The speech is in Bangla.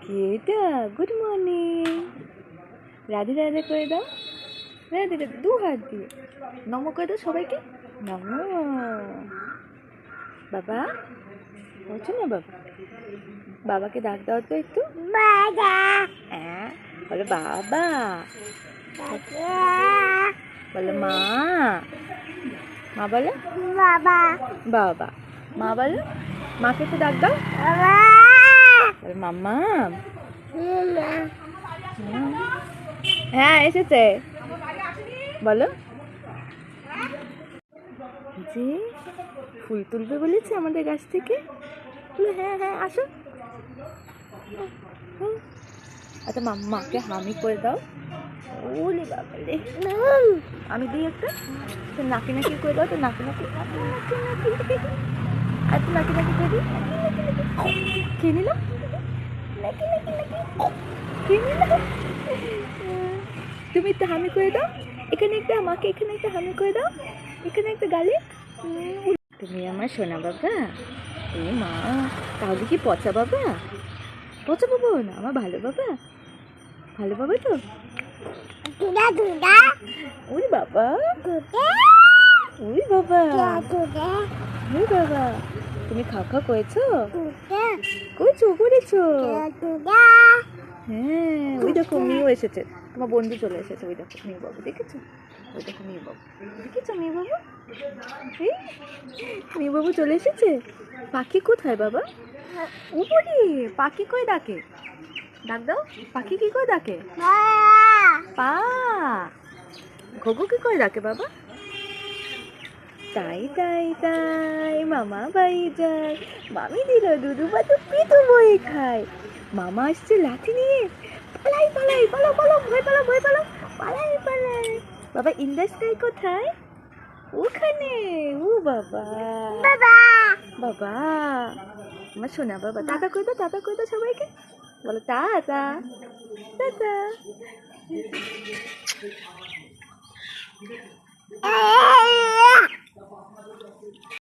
কেটা গুড মর্নিং রাধে রাধে করে দাও। রাধে রাধে দু হাত দিয়ে। নম করে দাও সবাইকে। নম। বাবা বলছো না বাবা? বাবাকে ডাক দাও তো একটু। হ্যাঁ বলো বাবা। বলো মা। মা বলো? বাবা। বাবা। মা বলো? মাকে একটু ডাক দাও। মাম্মা। হ্যাঁ এসেছে। বলো। যে ফুল তুলবে বলেছে আমাদের গাছ থেকে? হ্যাঁ হ্যাঁ আসো। আচ্ছা মাম্মাকে হামি করে দাও। বাবা রে আমি দিই একটা। তো নাকি নাকি করে দাও, তো নাকি নাকি। নাকি আর তো নাকি নাকি করে দিই। খেয়ে নিলাম নাকি নাকি তুমি একটা হামি করে দাও। এখানে একটা আমাকে, এখানে একটা হামি করে দাও। এখানে একটা গালে। তুমি আমার সোনা বাবা। এ মা, তাহলে কি পচা বাবা? পচা বাবা না, আমার ভালো বাবা। ভালো বাবা তো? দুদা দুদা ওই বাবা। ওই বাবা। ওই বাবা। তুমি খাওয়া খাওয়া করেছ করেছ করেছ হ্যাঁ ওই দেখো মেয়েও এসেছে। তোমার বন্ধু চলে এসেছে ওই দেখো মেয়ে বাবু দেখেছ? ওই দেখো মেয়ে বাবু। দেখেছ মেয়ে বাবু? মেয়ে বাবু চলে এসেছে? পাখি কোথায় বাবা? উপরে পাখি কই ডাকে? ডাক দাও পাখি কি করে ডাকে? পা। ঘগু কি করে ডাকে বাবা? তাই তাই তাই মামা বাড়ি যায়। মামি দিল দুদু বাদু পিতু বই খায়। মামা আসছে লাঠি নিয়ে। পালাই পালাই পালো পালো ভয় পালো ভয় পালো। পালাই পালাই। বাবা স্কাই কোথায়? ওখানে। ও বাবা। বাবা। বাবা। আমার সোনা বাবা। টাটা করে দাও টাটা করে দাও সবাইকে? বলো টাটা টাটা Ah!